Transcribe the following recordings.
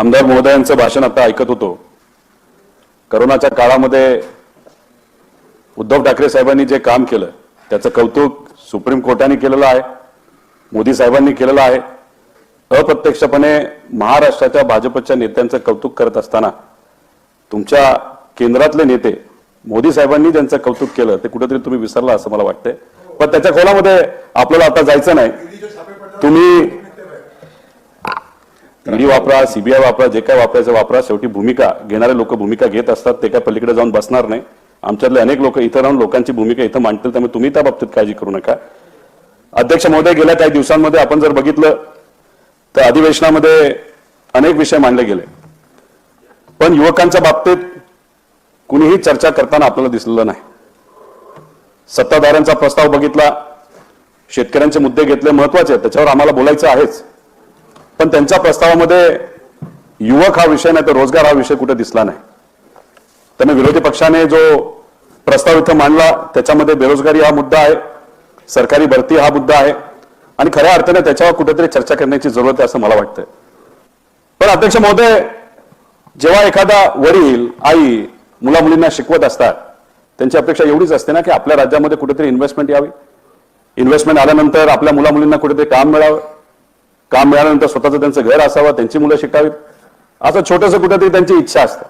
आमदार महोदयांचं भाषण आता ऐकत होतो. करोनाच्या काळामध्ये उद्धव ठाकरे साहेबांनी जे काम केलं त्याचं कौतुक सुप्रीम कोर्टाने केलेलं आहे मोदी साहेबांनी केलेलं आहे. अप्रत्यक्षपणे महाराष्ट्राच्या भाजपच्या नेत्यांचं कौतुक करत असताना तुमच्या केंद्रातले नेते मोदी साहेबांनी ज्यांचं कौतुक केलं ते कुठेतरी तुम्ही विसरला असं मला वाटतंय. पण त्याच्या खोलामध्ये आपल्याला आता जायचं नाही. तुम्ही ईडी वापरा सीबीआय वापरा जे काय वापरायचं वापरा. शेवटी भूमिका घेणारे लोक भूमिका घेत असतात ते काय पलीकडे जाऊन बसणार नाही. आमच्यातले अनेक लोक इथं राहून लोकांची भूमिका इथं मांडतील त्यामुळे तुम्ही त्या बाबतीत काळजी करू नका. अध्यक्ष महोदय गेल्या काही दिवसांमध्ये आपण जर बघितलं तर अधिवेशनामध्ये अनेक विषय मांडले गेले. पण युवकांच्या बाबतीत कुणीही चर्चा करताना आपल्याला दिसलेलं नाही. सत्ताधाऱ्यांचा प्रस्ताव बघितला शेतकऱ्यांचे मुद्दे घेतले महत्त्वाचे त्याच्यावर आम्हाला बोलायचं आहेच. पण त्यांच्या प्रस्तावामध्ये युवक हा विषय नाही तर रोजगार हा विषय कुठे दिसला नाही. त्यांना विरोधी पक्षाने जो प्रस्ताव इथं मांडला त्याच्यामध्ये बेरोजगारी हा मुद्दा आहे सरकारी भरती हा मुद्दा आहे आणि खऱ्या अर्थाने त्याच्यावर कुठेतरी चर्चा करण्याची जरूरत आहे असं मला वाटतंय. पण अध्यक्ष महोदय जेव्हा एखादा वडील आई मुला मुलींना शिकवत असतात त्यांची अपेक्षा एवढीच असते ना की आपल्या राज्यामध्ये कुठेतरी इन्व्हेस्टमेंट यावी. इन्व्हेस्टमेंट आल्यानंतर आपल्या मुला मुलींना कुठेतरी काम मिळावं. काम मिळाल्यानंतर स्वतःचं त्यांचं घर असावं त्यांची मुलं शिकावीत. असं छोटंसं कुठेतरी त्यांची इच्छा असते.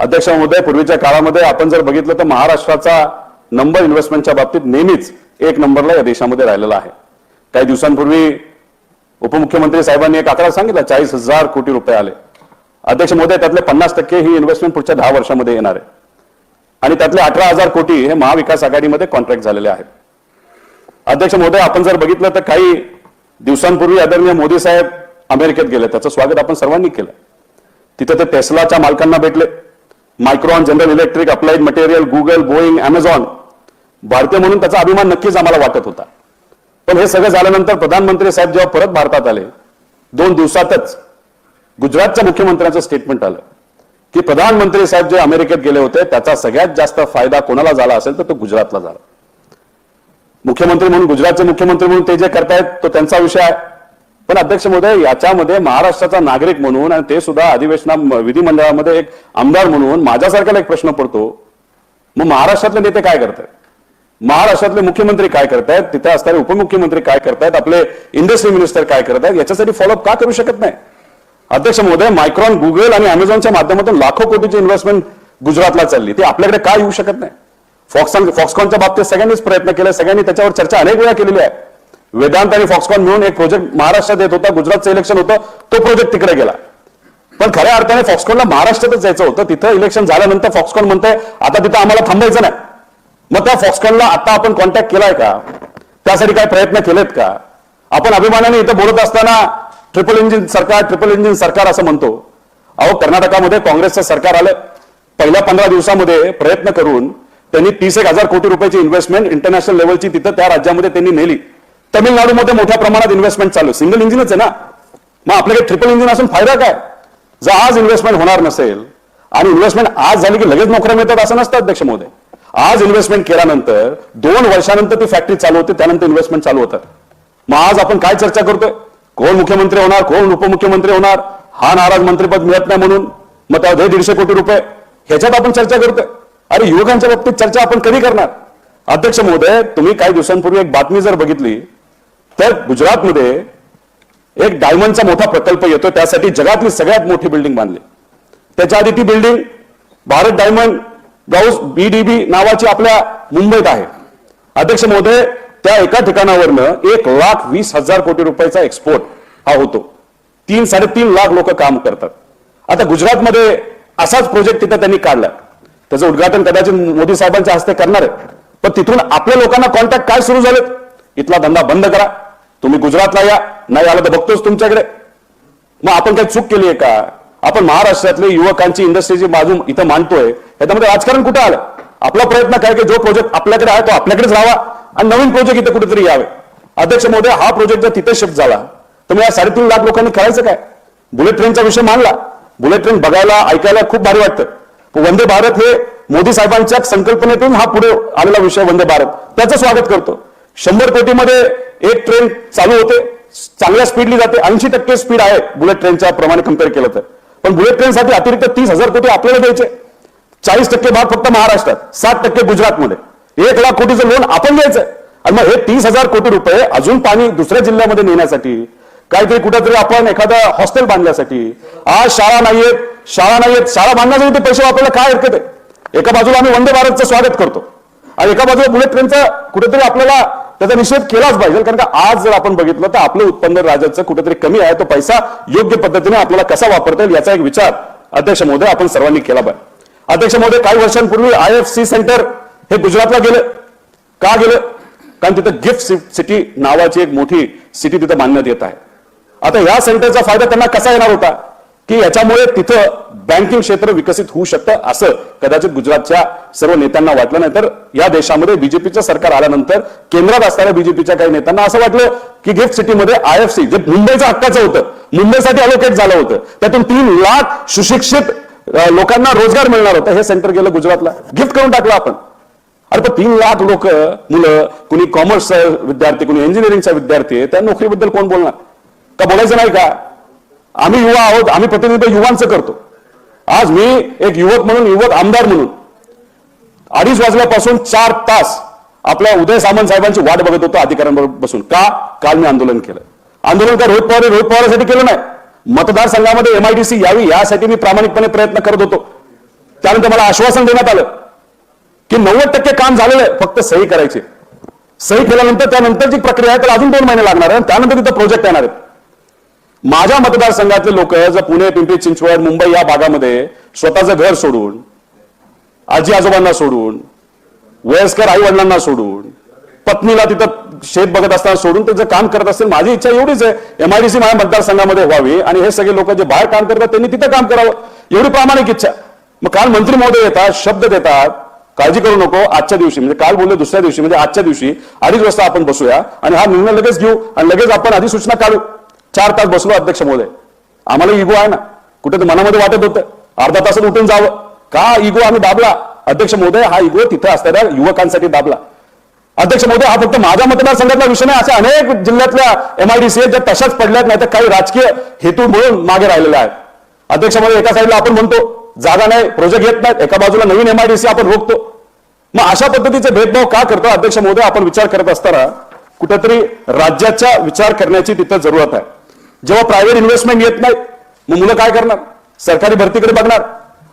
अध्यक्ष महोदय पूर्वीच्या काळामध्ये आपण जर बघितलं तर महाराष्ट्राचा नंबर इन्व्हेस्टमेंटच्या बाबतीत नेहमीच एक नंबरला या देशामध्ये राहिलेला आहे. काही दिवसांपूर्वी उपमुख्यमंत्री साहेबांनी एक आकडा सांगितला चाळीस हजार कोटी रुपये आले. अध्यक्ष महोदय त्यातले पन्नास टक्के ही इन्व्हेस्टमेंट पुढच्या दहा वर्षामध्ये येणार आहे. आणि त्यातले अठरा हजार कोटी हे महाविकास आघाडीमध्ये कॉन्ट्रॅक्ट झालेले आहेत. अध्यक्ष महोदय आपण जर बघितलं तर काही दिवसांपूर्वी आदरणीय मोदी साहेब अमेरिकेत गेले. त्याचं स्वागत आपण सर्वांनी केलं. तिथे ते टेस्लाच्या मालकांना भेटले. Micron General Electric Applied Material Google Boeing Amazon भारतीय म्हणून त्याचा अभिमान नक्कीच आम्हाला वाटत होता. पण हे सगळं झाल्यानंतर प्रधानमंत्री साहेब जेव्हा परत भारतात आले दोन दिवसातच गुजरातच्या मुख्यमंत्र्यांचं स्टेटमेंट आलं की प्रधानमंत्री साहेब जे अमेरिकेत गेले होते त्याचा सगळ्यात जास्त फायदा कोणाला झाला असेल तर तो गुजरातला झाला. मुख्यमंत्री म्हणून गुजरातचे मुख्यमंत्री म्हणून ते जे करतायत तो त्यांचा विषय आहे. पण अध्यक्ष महोदय याच्यामध्ये महाराष्ट्राचा नागरिक म्हणून आणि ते सुद्धा अधिवेशना विधिमंडळामध्ये एक आमदार म्हणून माझ्यासारख्याला एक प्रश्न पडतो. मग महाराष्ट्रातले नेते काय करतायत? महाराष्ट्रातले मुख्यमंत्री काय करतायत? तिथे असणारे उपमुख्यमंत्री काय करतायत? आपले इंडस्ट्री मिनिस्टर काय करतायत? याच्यासाठी फॉलोअप का करू शकत नाही? अध्यक्ष महोदय मायक्रॉन गुगल आणि अमेझॉनच्या माध्यमातून लाखो कोटीची इन्व्हेस्टमेंट गुजरातला चालली. ती आपल्याकडे का येऊ शकत नाही? फॉक्सॉन फॉक्सकॉनच्या बाबतीत सगळ्यांनीच प्रयत्न केले सगळ्यांनी त्याच्यावर चर्चा अनेक वेळा केलेली आहे. वेदांत आणि फॉक्सकॉन मिळून एक प्रोजेक्ट महाराष्ट्रात येत होता गुजरातचं इलेक्शन होतं तो प्रोजेक्ट तिकडे गेला. पण खऱ्या अर्थाने फॉक्सकॉनला महाराष्ट्रातच जायचं होतं. तिथं इलेक्शन झाल्यानंतर फॉक्सकॉन म्हणतंय आता तिथं आम्हाला थांबायचं नाही. मग त्या फॉक्सकॉनला आता आपण कॉन्टॅक्ट केलाय का? त्यासाठी काय प्रयत्न केलेत का? आपण अभिमानाने इथं बोलत असताना ट्रिपल इंजिन सरकार ट्रिपल इंजिन सरकार असं म्हणतो. अहो कर्नाटकामध्ये काँग्रेसचं सरकार आलं. पहिल्या पंधरा दिवसामध्ये प्रयत्न करून त्यांनी तीस एक हजार कोटी रुपयाची इन्व्हेस्टमेंट इंटरनॅशनल लेवलची तिथं त्या राज्यामध्ये त्यांनी नेली. तमिळनाडूमध्ये मोठ्या प्रमाणात इन्व्हेस्टमेंट चालू सिंगल इंजिनच आहे ना? मग आपल्याकडे ट्रिपल इंजिन असून फायदा काय? जर आज इन्व्हेस्टमेंट होणार नसेल आणि इन्व्हेस्टमेंट आज झाली की लगेच नोकऱ्या मिळतात असं नसतं अध्यक्ष महोदय. आज इन्व्हेस्टमेंट केल्यानंतर दोन वर्षानंतर ती फॅक्टरी चालू होते त्यानंतर इन्व्हेस्टमेंट चालू होतात मग आज आपण काय चर्चा करतोय? कोण मुख्यमंत्री होणार? कोण उपमुख्यमंत्री होणार? हा नाराज मंत्रिपद मिळत नाही म्हणून. मग त्या दीडशे कोटी रुपये. ह्याच्यात आपण चर्चा करतोय. अरे युवकांच्या बाबतीत चर्चा आपण कधी करणार? अध्यक्ष महोदय तुम्ही काही दिवसांपूर्वी एक बातमी जर बघितली तर गुजरातमध्ये एक डायमंडचा मोठा प्रकल्प येतो त्यासाठी जगातली सगळ्यात मोठी बिल्डिंग बांधली. त्याच्या आधी ती बिल्डिंग भारत डायमंड गाऊस बीडीबी नावाची आपल्या मुंबईत आहे. अध्यक्ष महोदय त्या एका ठिकाणावरनं एक लाख वीस हजार कोटी रुपयाचा एक्सपोर्ट हा होतो. तीन साडेतीन लाख लोक काम करतात. आता गुजरातमध्ये असाच प्रोजेक्ट तिथं त्यांनी काढला. त्याचं उद्घाटन कदाचित मोदी साहेबांच्या हस्ते करणार आहे. पण तिथून आपल्या लोकांना कॉन्टॅक्ट काय सुरू झालेत? इथला धंदा बंद करा. तुम्ही गुजरातला या. नाही आलं तर बघतोच तुमच्याकडे. मग आपण काही चूक केली आहे का? आपण महाराष्ट्रातले युवकांची इंडस्ट्रीची बाजू इथं मांडतोय. याच्यामध्ये राजकारण कुठं आलं? आपला प्रयत्न काय की जो प्रोजेक्ट आपल्याकडे आहे तो आपल्याकडेच राहावा आणि नवीन प्रोजेक्ट इथे कुठेतरी यावे. अध्यक्ष महोदय हा प्रोजेक्ट जर तिथे शिफ्ट झाला तर मग या साडेतीन लाख लोकांनी करायचं काय? बुलेट ट्रेनचा विषय मांडला. बुलेट ट्रेन बघायला ऐकायला खूप भारी वाटतं. वंदे भारत हे मोदी साहेबांच्या संकल्पनेतून हा पुढे आलेला विषय वंदे भारत. त्याचं स्वागत करतो. शंभर कोटीमध्ये एक ट्रेन चालू होते. चांगल्या स्पीडली जाते. ऐंशी टक्के स्पीड आहे बुलेट ट्रेनच्या प्रमाणे कंपेअर केलं तर. पण बुलेट ट्रेनसाठी अतिरिक्त तीस हजार कोटी आपल्याला द्यायचे. चाळीस टक्के भाग फक्त महाराष्ट्रात सात टक्के गुजरातमध्ये. एक लाख कोटीचं लोन आपण द्यायचं आणि मग हे तीस हजार कोटी रुपये अजून पाणी दुसऱ्या जिल्ह्यामध्ये नेण्यासाठी काहीतरी कुठेतरी आपण एखादं हॉस्टेल बांधण्यासाठी आज शाळा नाहीयेत शाळा नाहीयेत शाळा बांधण्यासाठी ते पैसे वापरायला काय हरकत आहे? एका बाजूला आम्ही वंदे भारतचं स्वागत करतो. आणि एका बाजूला बुलेट ट्रेनचा कुठेतरी आपल्याला त्याचा निषेध केलाच पाहिजे कारण का आज जर आपण बघितलं तर आपलं उत्पन्न राज्याचं कुठेतरी कमी आहे तो पैसा योग्य पद्धतीने आपल्याला कसा वापरता येईल याचा एक विचार अध्यक्ष महोदय आपण सर्वांनी केला पाहिजे. अध्यक्ष महोदय काही वर्षांपूर्वी आय एफ सी सेंटर हे गुजरातला गेलं. का गेलं? कारण तिथं गिफ्ट सिटी नावाची एक मोठी सिटी तिथं बांधण्यात येत आहे. आता या सेंटरचा फायदा त्यांना कसा येणार होता? की याच्यामुळे तिथं बँकिंग क्षेत्र विकसित होऊ शकतं असं कदाचित गुजरातच्या सर्व नेत्यांना वाटलं नाही. तर या देशामध्ये बीजेपीचं सरकार आल्यानंतर केंद्रात असणाऱ्या बीजेपीच्या काही नेत्यांना असं वाटलं की गिफ्ट सिटीमध्ये आय एफ सी जे मुंबईचं हक्काचं होतं मुंबईसाठी अलोकेट झालं होतं. त्यातून तीन लाख सुशिक्षित लोकांना रोजगार मिळणार होता. हे सेंटर गेलं गुजरातला. गिफ्ट करून टाकलं आपण. अरे पण तीन लाख लोक मुलं कुणी कॉमर्सचा विद्यार्थी कुणी इंजिनिअरिंगचा विद्यार्थी आहे, त्या नोकरीबद्दल कोण बोलणार? का बोलायचं नाही का? आम्ही युवा आहोत आम्ही प्रतिनिधित्व युवांचं करतो. आज मी एक युवक म्हणून युवक आमदार म्हणून अडीच वाजल्यापासून चार तास आपल्या उदय सामंत साहेबांची वाट बघत होतो अधिकाऱ्यांबरोबर बसून. का? काल मी आंदोलन केलं. आंदोलन का रोहित पवार रोहित पवारासाठी केलं नाही. मतदारसंघामध्ये एमआयडीसी यावी यासाठी मी प्रामाणिकपणे प्रयत्न करत होतो. त्यानंतर मला आश्वासन देण्यात आलं की नव्वद टक्के काम झालेलं आहे फक्त सही करायची. सही केल्यानंतर त्यानंतरची प्रक्रिया आहे त्याला अजून दोन महिने लागणार आहे. आणि त्यानंतर तिथं प्रोजेक्ट येणार आहेत माझ्या मतदारसंघातले लोक जर पुणे पिंपरी चिंचवड मुंबई या भागामध्ये स्वतःचं घर सोडून आजी आजोबांना सोडून वयस्कर आई वडिलांना सोडून पत्नीला तिथं शेत बघत असताना सोडून ते जर काम करत असतील माझी इच्छा एवढीच आहे. एमआयडीसी माझ्या मतदारसंघामध्ये व्हावी आणि हे सगळे लोक जे बाहेर काम करतात त्यांनी तिथं काम करावं. एवढी प्रामाणिक इच्छा. मग काल मंत्री महोदय येतात शब्द देतात. काळजी करू नको आजच्या दिवशी म्हणजे काल बोलले दुसऱ्या दिवशी म्हणजे आजच्या दिवशी अडीच वाजता आपण बसूया आणि हा निर्णय लगेच घेऊ आणि लगेच आपण अधिसूचना काढू. चार तास बसलो अध्यक्ष महोदय आम्हाला इगो आहे ना. कुठे तर मनामध्ये वाटत होतं. अर्धा तासात उठून जावं. का इगो आम्ही दाबला? अध्यक्ष महोदय हा इगो तिथे असणाऱ्या युवकांसाठी दाबला. अध्यक्ष महोदय हा फक्त माझ्या मतदारसंघातला विषय नाही. असे अनेक जिल्ह्यातल्या एमआयडीसी ज्या तशाच पडल्यात नाही तर काही राजकीय हेतू म्हणून मागे राहिलेला आहे अध्यक्ष महोदय एका साईडला आपण म्हणतो जागा नाही प्रोजेक्ट येत नाहीत. एका बाजूला नवीन एमआयडीसी आपण रोखतो. मग अशा पद्धतीचे भेदभाव का करतो? अध्यक्ष महोदय आपण विचार करत असताना कुठेतरी राज्याचा विचार करण्याची तिथं जरूरत आहे. जेव्हा प्रायव्हेट इन्व्हेस्टमेंट येत नाही मग मुलं काय करणार? सरकारी भरतीकडे बघणार.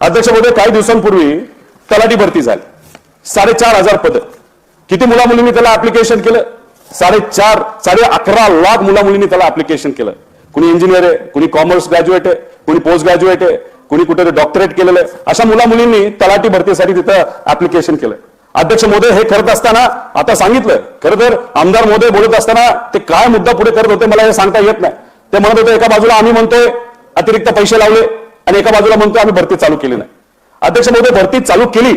अध्यक्ष महोदय काही दिवसांपूर्वी तलाठी भरती झाली. साडेचार हजार पद. किती मुला मुलींनी त्याला अप्लिकेशन केलं? साडेचार साडे अकरा लाख मुला मुलींनी त्याला अप्लिकेशन केलं. कुणी इंजिनियर आहे कुणी कॉमर्स ग्रॅज्युएट आहे कुणी पोस्ट ग्रॅज्युएट आहे कुणी कुठे डॉक्टरेट केलेलं आहे. अशा मुला मुलींनी तलाठी भरतीसाठी तिथं अप्लिकेशन केलं. अध्यक्ष मोदय हे करत असताना आता सांगितलं खरं तर आमदार मोदय बोलत असताना ते काय मुद्दा पुढे करत होते मला हे सांगता येत नाही. ते म्हणत होते एका बाजूला आम्ही म्हणतोय अतिरिक्त पैसे लावले आणि एका बाजूला म्हणतोय आम्ही भरती चालू केली नाही. अध्यक्ष महोदय भरती चालू केली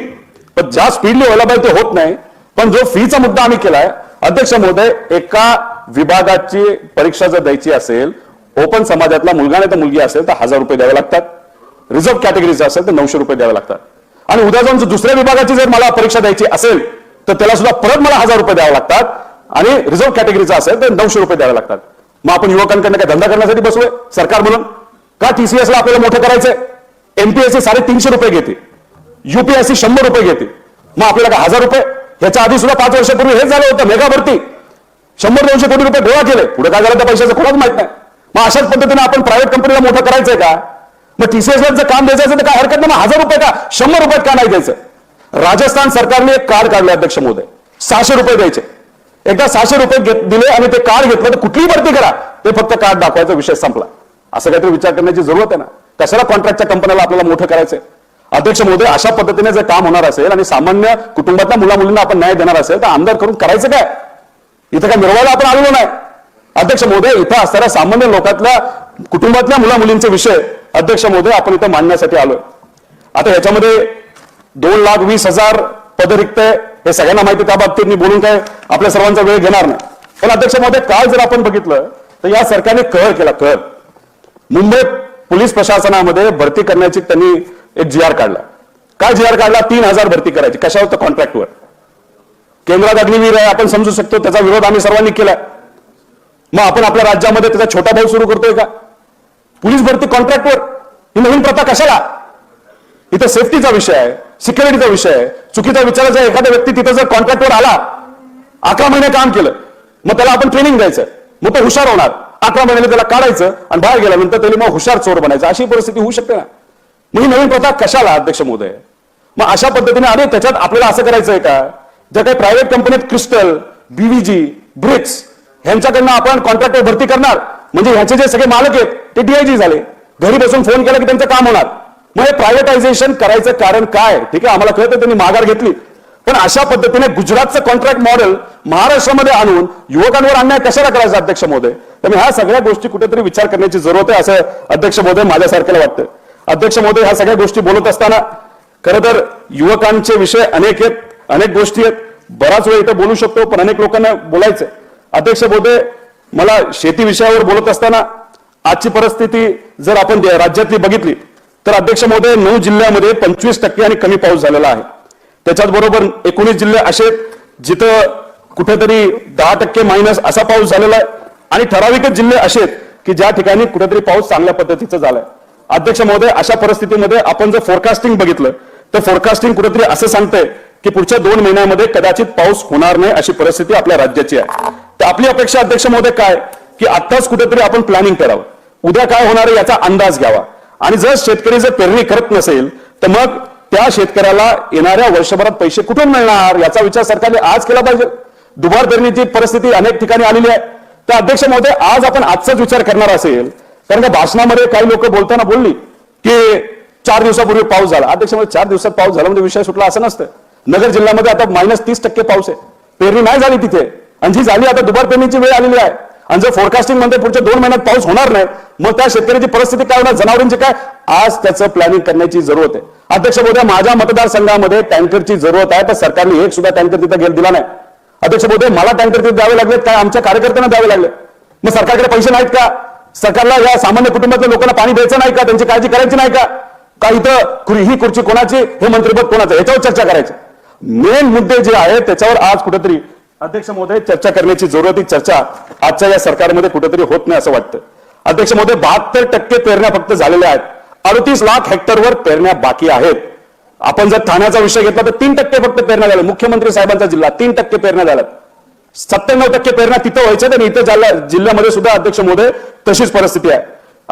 पण ज्या स्पीडने व्हायला पाहिजे ते होत नाही. पण जो फीचा मुद्दा आम्ही केलाय अध्यक्ष महोदय एका विभागाची परीक्षा जर द्यायची असेल ओपन समाजातला मुलगा नाही तर मुलगी असेल तर हजार रुपये द्यावे लागतात. रिझर्व्ह कॅटेगरीचं असेल तर नऊशे रुपये द्यावे लागतात. आणि उद्या जाऊन दुसऱ्या विभागाची जर मला परीक्षा द्यायची असेल तर त्याला सुद्धा परत मला हजार रुपये द्यावे लागतात आणि रिझर्व्ह कॅटेगरीचा असेल तर नऊशे रुपये द्यावे लागतात. मग आपण युवकांकडनं काय धंदा करण्यासाठी बसलोय? सरकार म्हणून? का टीसीएसला आपल्याला मोठं करायचंय? एमपीएससी साडेतीनशे रुपये घेते. युपीएससी शंभर रुपये घेते. मग आपल्याला काय हजार रुपये? ह्याच्या आधी सुद्धा पाच वर्षापूर्वी हेच झालं होतं मेगा भरती. शंभर दोनशे कोटी रुपये गोळा केले. पुढे काय झालं त्या पैशाचं कोणाच माहीत नाही. मग अशाच पद्धतीने आपण प्रायव्हेट कंपनीला मोठं करायचंय का? मग टीसीएसला जर काम द्यायचं असेल तर काय हरकत नाही? मग हजार रुपये का? शंभर रुपयात का नाही द्यायचं? राजस्थान सरकारने एक कार्ड काढले अध्यक्ष महोदय. सहाशे रुपये द्यायचे. एकदा सहाशे रुपये घेत- दिले आणि ते कार्ड घेतलं तर कुठलीही भरती करा. ते फक्त कार्ड दाखवायचा विषय संपला. असं काहीतरी विचार करण्याची जरूरत आहे ना. कशाला कॉन्ट्रॅक्टच्या कंपन्याला आपल्याला मोठं करायचंय? अध्यक्ष महोदय अशा पद्धतीने जर काम होणार असेल आणि सामान्य कुटुंबातल्या मुला मुलींना आपण न्याय देणार असेल तर आमदार करून करायचं काय? इथं काय मिळवायला आपण आलेलो नाही. अध्यक्ष महोदय इथं असणाऱ्या सामान्य लोकातल्या कुटुंबातल्या मुला मुलींचे विषय अध्यक्ष महोदय आपण इथं मांडण्यासाठी आलोय. आता याच्यामध्ये दोन लाख वीस हजार पद रिक्त आहे हे सगळ्यांना माहिती त्या बाबतीत मी बोलून काय आपल्या सर्वांचा वेळ घेणार नाही. पण अध्यक्ष महोदय काल जर आपण बघितलं तर या सरकारने कहर केला कहर मुंबई पोलीस प्रशासनामध्ये भरती करण्याची त्यांनी एक जी आर काढला. काय जी आर काढला? तीन हजार भरती करायची. कशावर? तर कॉन्ट्रॅक्टवर केंद्रात अग्निवीर आहे आपण समजू शकतो त्याचा विरोध आम्ही सर्वांनी केलाय. मग आपण आपल्या राज्यामध्ये त्याचा छोटा भाऊ सुरू करतोय का? पोलीस भरती कॉन्ट्रॅक्टवर ही नवीन प्रथा कशाला? इथं सेफ्टीचा विषय आहे. सिक्युरिटीचा विषय आहे. चुकीचा विचाराचा एखादा व्यक्ती तिथं जर कॉन्ट्रॅक्टवर आला अकरा महिने काम केलं मग त्याला आपण ट्रेनिंग द्यायचं. मग तो हुशार होणार. अकरा महिन्याने त्याला काढायचं आणि बाहेर गेल्यानंतर त्याला मग हुशार चोर बनायचं. अशी परिस्थिती होऊ शकते ना. मग ही नवीन प्रथा कशाला अध्यक्ष महोदय? मग अशा पद्धतीने अरे त्याच्यात आपल्याला असं करायचंय का? ज्या काही प्रायव्हेट कंपनीत क्रिस्टल बीव्हीजी ब्रिक्स ह्यांच्याकडनं आपण कॉन्ट्रॅक्टर भरती करणार. म्हणजे ह्याचे जे सगळे मालक आहेत ते डीआयजी झाले. घरी बसून फोन केला की त्यांचं काम होणार. मग हे प्रायव्हेटायझेशन करायचं कारण काय? ठीक आहे आम्हाला कळतं त्यांनी माघार घेतली. पण अशा पद्धतीने गुजरातचं कॉन्ट्रॅक्ट मॉडेल महाराष्ट्रामध्ये आणून युवकांवर अन्याय कशाला करायचा अध्यक्ष महोदय? त्यामुळे ह्या सगळ्या गोष्टी कुठेतरी विचार करण्याची जरूरत आहे असं अध्यक्ष महोदय माझ्यासारख्याला वाटतं. अध्यक्ष महोदय ह्या सगळ्या गोष्टी बोलत असताना खरं तर युवकांचे विषय अनेक आहेत अनेक गोष्टी आहेत. बराच वेळ इथं बोलू शकतो पण अनेक लोकांना बोलायचंय. अध्यक्ष महोदय मला शेती विषयावर बोलत असताना आजची परिस्थिती जर आपण राज्यातली बघितली तर अध्यक्ष महोदय नऊ जिल्ह्यामध्ये पंचवीस टक्के आणि कमी पाऊस झालेला आहे. त्याच्याच बरोबर एकोणीस जिल्हे असे जिथं कुठेतरी दहा टक्के मायनस असा पाऊस झालेला आहे. आणि ठराविकच जिल्हे असे आहेत की ज्या ठिकाणी कुठेतरी पाऊस चांगल्या पद्धतीचा झालाय. अध्यक्ष महोदय अशा परिस्थितीमध्ये आपण जर फोरकास्टिंग बघितलं तर फोरकास्टिंग कुठेतरी असं सांगतंय की पुढच्या दोन महिन्यामध्ये कदाचित पाऊस होणार नाही अशी परिस्थिती आपल्या राज्याची आहे. तर आपली अपेक्षा अध्यक्ष महोदय काय? की आत्ताच कुठेतरी आपण प्लॅनिंग करावं. उद्या काय होणार आहे याचा अंदाज घ्यावा. आणि जर शेतकरी जर पेरणी करत नसेल तर मग त्या शेतकऱ्याला येणाऱ्या वर्षभरात पैसे कुठून मिळणार? याचा विचार सरकारने आज केला पाहिजे. दुबार पेरणीची परिस्थिती अनेक ठिकाणी आलेली आहे. तर अध्यक्ष महोदय आज आपण आजचाच विचार करणार असेल कारण का भाषणामध्ये काही लोक बोलताना बोलली की चार दिवसापूर्वी पाऊस झाला. अध्यक्ष महोदय चार दिवसात पाऊस झाला म्हणजे विषय सुटला असं नसतं. नगर जिल्ह्यामध्ये आता मायनस तीस टक्के पाऊस आहे. पेरणी नाही झाली तिथे. आणि जी झाली आता दुबार पेरणीची वेळ आलेली आहे. आणि जर फोरकास्टिंगमध्ये पुढच्या दोन महिन्यात पाऊस होणार नाही मग त्या शेतकऱ्याची परिस्थिती काय होणार? जनावरांची काय? आज त्याचं प्लॅनिंग करण्याची जरूरत आहे. अध्यक्ष महोदय माझ्या मतदारसंघामध्ये टँकरची जरूरत आहे तर सरकारने एक सुद्धा टँकर तिथं गेल दिला नाही. अध्यक्ष महोदय मला टँकर तिथे द्यावे लागले काय आमच्या कार्यकर्त्यांना द्यावे लागले. मग सरकारकडे पैसे नाहीत का? सरकारला या सामान्य कुटुंबातल्या लोकांना पाणी द्यायचं नाही का? त्यांची काळजी करायची नाही का? का इथं ही खुर्ची कोणाची? हे मंत्रिपद कोणाचं? याच्यावर चर्चा करायची. मेन मुद्दे जे आहेत त्याच्यावर आज कुठेतरी अध्यक्ष महोदय चर्चा करण्याची जरूर ती चर्चा आजच्या या सरकारमध्ये कुठेतरी होत नाही असं वाटतं. अध्यक्ष मोदी बहात्तर टक्के पेरण्या फक्त झालेल्या आहेत. अडतीस लाख हेक्टरवर पेरण्या बाकी आहेत. आपण जर ठाण्याचा विषय घेतला तर तीन टक्के फक्त पेरण्या झाल्या. मुख्यमंत्री साहेबांचा जिल्हा तीन टक्के पेरण्या झाल्यात. सत्त्याण्णव टक्के पेरण्या तिथं व्हायच्या आणि इथं जिल्ह्यामध्ये सुद्धा अध्यक्ष महोदय तशीच परिस्थिती आहे.